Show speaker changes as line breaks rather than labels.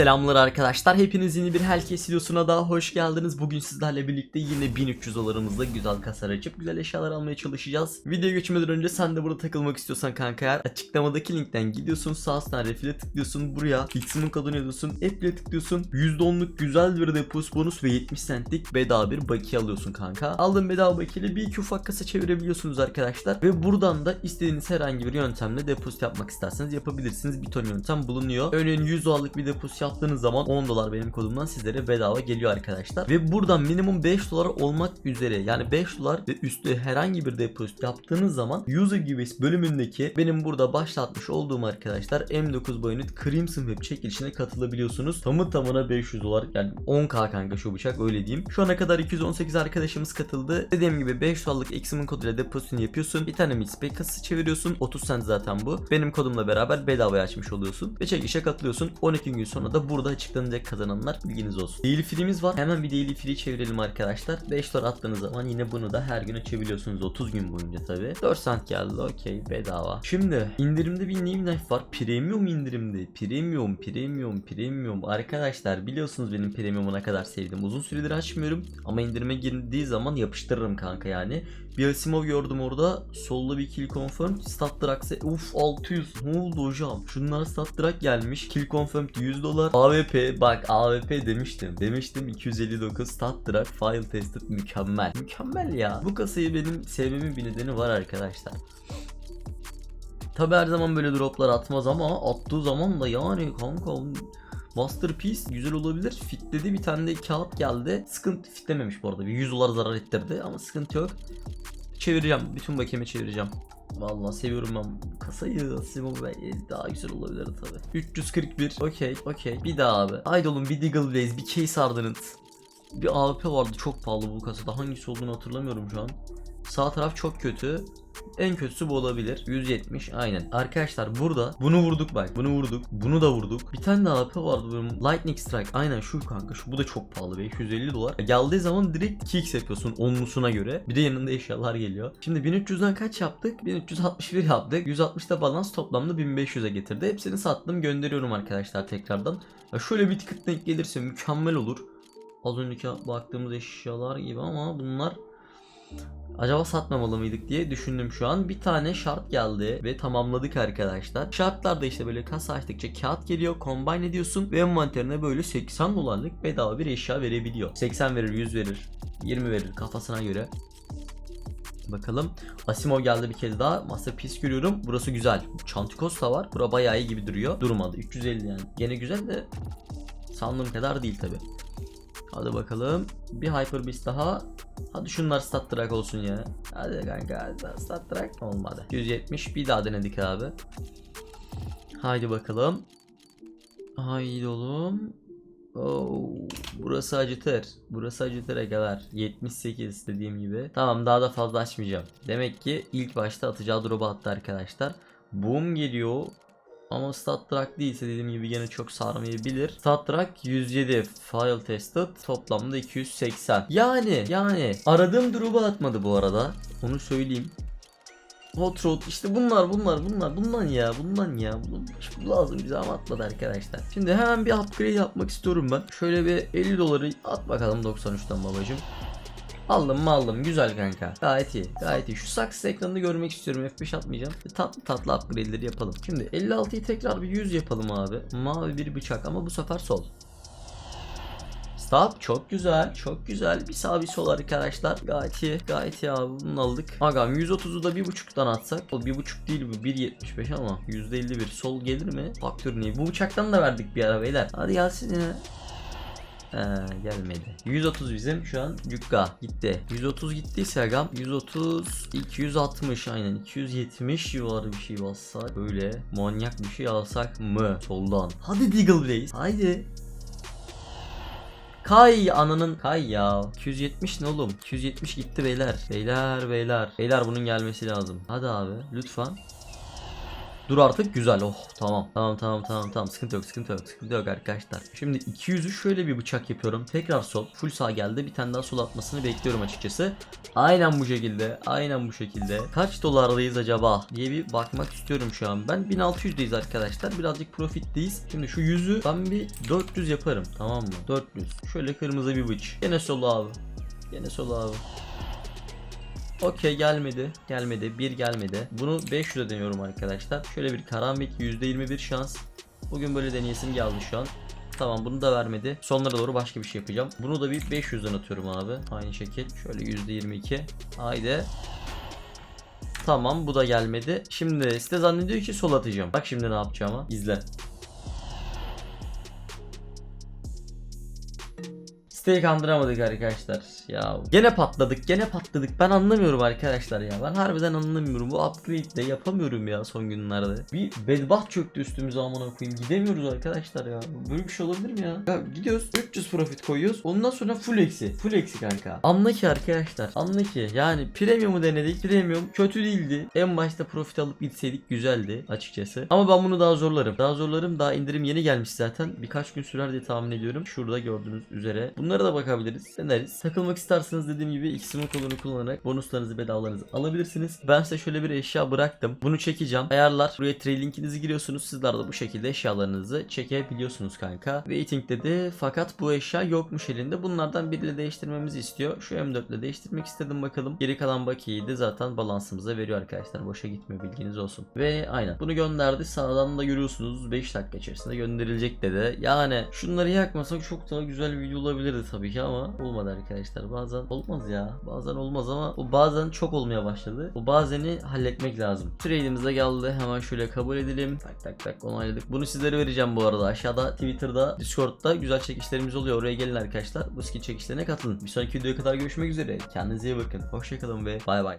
selamlar arkadaşlar. Hepiniz yeni bir Helkes videosuna daha hoş geldiniz. Bugün sizlerle birlikte yine 1300 dolarımızla güzel kasar açıp güzel eşyalar almaya çalışacağız. Videoya geçmeden önce sen de burada takılmak istiyorsan kanka eğer açıklamadaki linkten gidiyorsun sağ üstten refile tıklıyorsun buraya X'imin kodunu yazıyorsun app'le tıklıyorsun %10'luk güzel bir depos bonus ve 70 centlik bedava bir bakiye alıyorsun kanka. Aldığın bedava bakiyeyle bir iki ufak kasa çevirebiliyorsunuz arkadaşlar ve buradan da istediğiniz herhangi bir yöntemle depozit yapmak isterseniz yapabilirsiniz. Bir ton yöntem bulunuyor. Örneğin 100 dolarlık bir depozit yaptığınız zaman 10 dolar benim kodumdan sizlere bedava geliyor arkadaşlar. Ve buradan minimum 5 dolar olmak üzere yani 5 dolar ve üstü herhangi bir depozit yaptığınız zaman User Giveaways bölümündeki benim burada başlatmış olduğum arkadaşlar M9 Bayonet Crimson Web çekilişine katılabiliyorsunuz. Tamı tamına 500 dolar yani 10k kanka şu bıçak öyle diyeyim. Şu ana kadar 218 arkadaşımız katıldı. Dediğim gibi 5 dolarlık X'imin koduyla depozitini yapıyorsun. Bir tane Mitspay kasası çeviriyorsun. 30 cent zaten bu. Benim kodumla beraber bedavaya açmış oluyorsun. Ve çekilişe katılıyorsun. 12 gün sonra da burada açıklanacak kazananlar bilginiz olsun. Daily free'miz var. Hemen bir daily free çevirelim arkadaşlar. 5 dolar attığınız zaman yine bunu da her gün açabiliyorsunuz. 30 gün boyunca tabi. 4 cent geldi okey bedava. Şimdi indirimde bir new knife var. Premium indirimde. Premium, premium, premium. Arkadaşlar biliyorsunuz benim premium'u ne kadar sevdim. Uzun süredir açmıyorum. Ama indirime girdiği zaman yapıştırırım kanka yani. Bir Asimov gördüm orada. Solda bir kill confirm. Stat Drax'e uf 600. Ne oldu hocam? Şunlar Stat Drax gelmiş. Kill confirm 100 dolar. AWP bak AWP demiştim. Demiştim 259 Stat Drax file tested mükemmel. Mükemmel ya. Bu kasayı benim sevmemin bir nedeni var arkadaşlar. Tabi her zaman böyle droplar atmaz ama attığı zaman da yani kanka Masterpiece güzel olabilir. Fitledi bir tane de kağıt geldi. Sıkıntı fitlememiş bu arada. Bir 100 dolar zarar ettirdi ama sıkıntı yok. Çevireceğim. Bütün bakiyemi çevireceğim. Vallahi seviyorum ben kasayı. Simon Bey daha güzel olabilir tabi. 341. Okey, okey. Bir daha abi. Haydi oğlum bir Deagle Blaze, bir Case Ardent. Bir AWP vardı çok pahalı bu kasada. Hangisi olduğunu hatırlamıyorum şu an. Sağ taraf çok kötü. En kötüsü bu olabilir. 170 aynen. Arkadaşlar burada bunu vurduk bak. Bunu vurduk. Bunu da vurduk. Bir tane daha AP vardı benim. Lightning Strike. Aynen şu kanka. Şu bu da çok pahalı. 550 dolar. Geldiği zaman direkt 2x yapıyorsun onlusuna göre. Bir de yanında eşyalar geliyor. Şimdi 1300'den kaç yaptık? 1361 yaptık. 160'da balans toplamda 1500'e getirdi. Hepsini sattım gönderiyorum arkadaşlar tekrardan. Ya şöyle bir ticket denk gelirse mükemmel olur. Az önceki baktığımız eşyalar gibi ama bunlar Acaba satmamalı mıydık diye düşündüm şu an. Bir tane şart geldi ve tamamladık arkadaşlar. Şartlarda işte böyle kasa açtıkça kağıt geliyor, combine ediyorsun ve envanterine böyle 80 dolarlık bedava bir eşya verebiliyor. 80 verir, 100 verir, 20 verir kafasına göre. Bakalım. Asimov geldi bir kez daha. Masterpiece görüyorum. Burası güzel. Chantikos da var. Bura bayağı iyi gibi duruyor. Durmadı. 350 yani. Gene güzel de sandığım kadar değil tabi. Hadi bakalım. Bir Hyper Beast daha. Hadi şunlar stat track olsun ya. Hadi kanka hadi stat track olmadı. 170 bir daha denedik abi. Haydi bakalım. Haydi oğlum. Oo, burası acıtır. Burası acıtır kadar. 78 dediğim gibi. Tamam daha da fazla açmayacağım. Demek ki ilk başta atacağı drop'a attı arkadaşlar. Boom geliyor. Ama stat track değilse dediğim gibi yine çok sarmayabilir. Stat track 107 file tested toplamda 280. Yani yani aradığım drop'a atmadı bu arada. Onu söyleyeyim. Hot Rod işte bunlar bunlar bunlar bundan ya bundan ya bu, bu lazım bize ama atmadı arkadaşlar. Şimdi hemen bir upgrade yapmak istiyorum ben. Şöyle bir 50 doları at bakalım 93'ten babacım. Aldım mı aldım. Güzel kanka. Gayet iyi. Gayet iyi. Şu saksı ekranını görmek istiyorum. F5 atmayacağım. Tatlı tatlı upgrade'leri yapalım. Şimdi 56'yı tekrar bir 100 yapalım abi. Mavi bir bıçak ama bu sefer sol. Stop. Çok güzel. Çok güzel. Bir sağ bir sol arkadaşlar. Gayet iyi. Gayet iyi abi. Bunu aldık. Agam 130'u da bir buçuktan atsak. O bir buçuk değil bu. 1.75 ama %51 sol gelir mi? Faktör niye bu bıçaktan da verdik bir ara beyler. Hadi gelsin ya Ee, gelmedi. 130 bizim şu an Cukka gitti. 130 gittiyse agam 130 260 aynen 270 civarı bir şey bassak böyle manyak bir şey alsak mı soldan. Hadi Deagle Blaze haydi. Kay ananın kay ya. 270 ne oğlum? 270 gitti beyler. Beyler beyler. Beyler bunun gelmesi lazım. Hadi abi lütfen. Dur artık güzel. Oh tamam. Tamam tamam tamam tamam. Sıkıntı yok sıkıntı yok. Sıkıntı yok arkadaşlar. Şimdi 200'ü şöyle bir bıçak yapıyorum. Tekrar sol. Full sağ geldi. Bir tane daha sol atmasını bekliyorum açıkçası. Aynen bu şekilde. Aynen bu şekilde. Kaç dolardayız acaba diye bir bakmak istiyorum şu an. Ben 1600'deyiz arkadaşlar. Birazcık profitteyiz. Şimdi şu yüzü ben bir 400 yaparım. Tamam mı? 400. Şöyle kırmızı bir bıç. Gene sol abi. Gene sol abi. Okey gelmedi. Gelmedi. Bir gelmedi. Bunu 500'e deniyorum arkadaşlar. Şöyle bir karambit %21 şans. Bugün böyle deneyesim geldi şu an. Tamam bunu da vermedi. Sonlara doğru başka bir şey yapacağım. Bunu da bir 500'den atıyorum abi. Aynı şekil. Şöyle %22. Haydi. Tamam bu da gelmedi. Şimdi site zannediyor ki sol atacağım. Bak şimdi ne yapacağımı. İzle. Siteyi kandıramadık arkadaşlar. Ya gene patladık, gene patladık. Ben anlamıyorum arkadaşlar ya. Ben harbiden anlamıyorum. Bu upgrade de yapamıyorum ya son günlerde. Bir bedbaht çöktü üstümüze amına koyayım. Gidemiyoruz arkadaşlar ya. Böyle bir şey olabilir mi ya? Ya gidiyoruz 300 profit koyuyoruz. Ondan sonra full eksi. Full eksi kanka. Anla ki arkadaşlar. Anla ki. Yani premium'u denedik. Premium kötü değildi. En başta profit alıp gitseydik güzeldi açıkçası. Ama ben bunu daha zorlarım. Daha zorlarım. Daha indirim yeni gelmiş zaten. Birkaç gün sürer diye tahmin ediyorum. Şurada gördüğünüz üzere. Bunlara da bakabiliriz. Deneriz. Takılmak isterseniz dediğim gibi X'in kodunu kullanarak bonuslarınızı bedavalarınızı alabilirsiniz. Ben size şöyle bir eşya bıraktım. Bunu çekeceğim. Ayarlar. Buraya trade linkinizi giriyorsunuz. Sizler de bu şekilde eşyalarınızı çekebiliyorsunuz kanka. Waiting dedi. Fakat bu eşya yokmuş elinde. Bunlardan biriyle değiştirmemizi istiyor. Şu M4 ile değiştirmek istedim bakalım. Geri kalan bakiyeyi de zaten balansımıza veriyor arkadaşlar. Boşa gitmiyor bilginiz olsun. Ve aynen. Bunu gönderdi. Sağdan da görüyorsunuz. 5 dakika içerisinde gönderilecek dedi. Yani şunları yakmasak çok daha güzel bir video olabilirdi tabii ki ama olmadı arkadaşlar. Bazen olmaz ya. Bazen olmaz ama o bazen çok olmaya başladı. O bazeni halletmek lazım. Trade'imiz de geldi. Hemen şöyle kabul edelim. Tak tak tak onayladık. Bunu sizlere vereceğim bu arada. Aşağıda Twitter'da, Discord'da güzel çekişlerimiz oluyor. Oraya gelin arkadaşlar. Bu skin çekişlerine katılın. Bir sonraki videoya kadar görüşmek üzere. Kendinize iyi bakın. Hoşçakalın ve bay bay.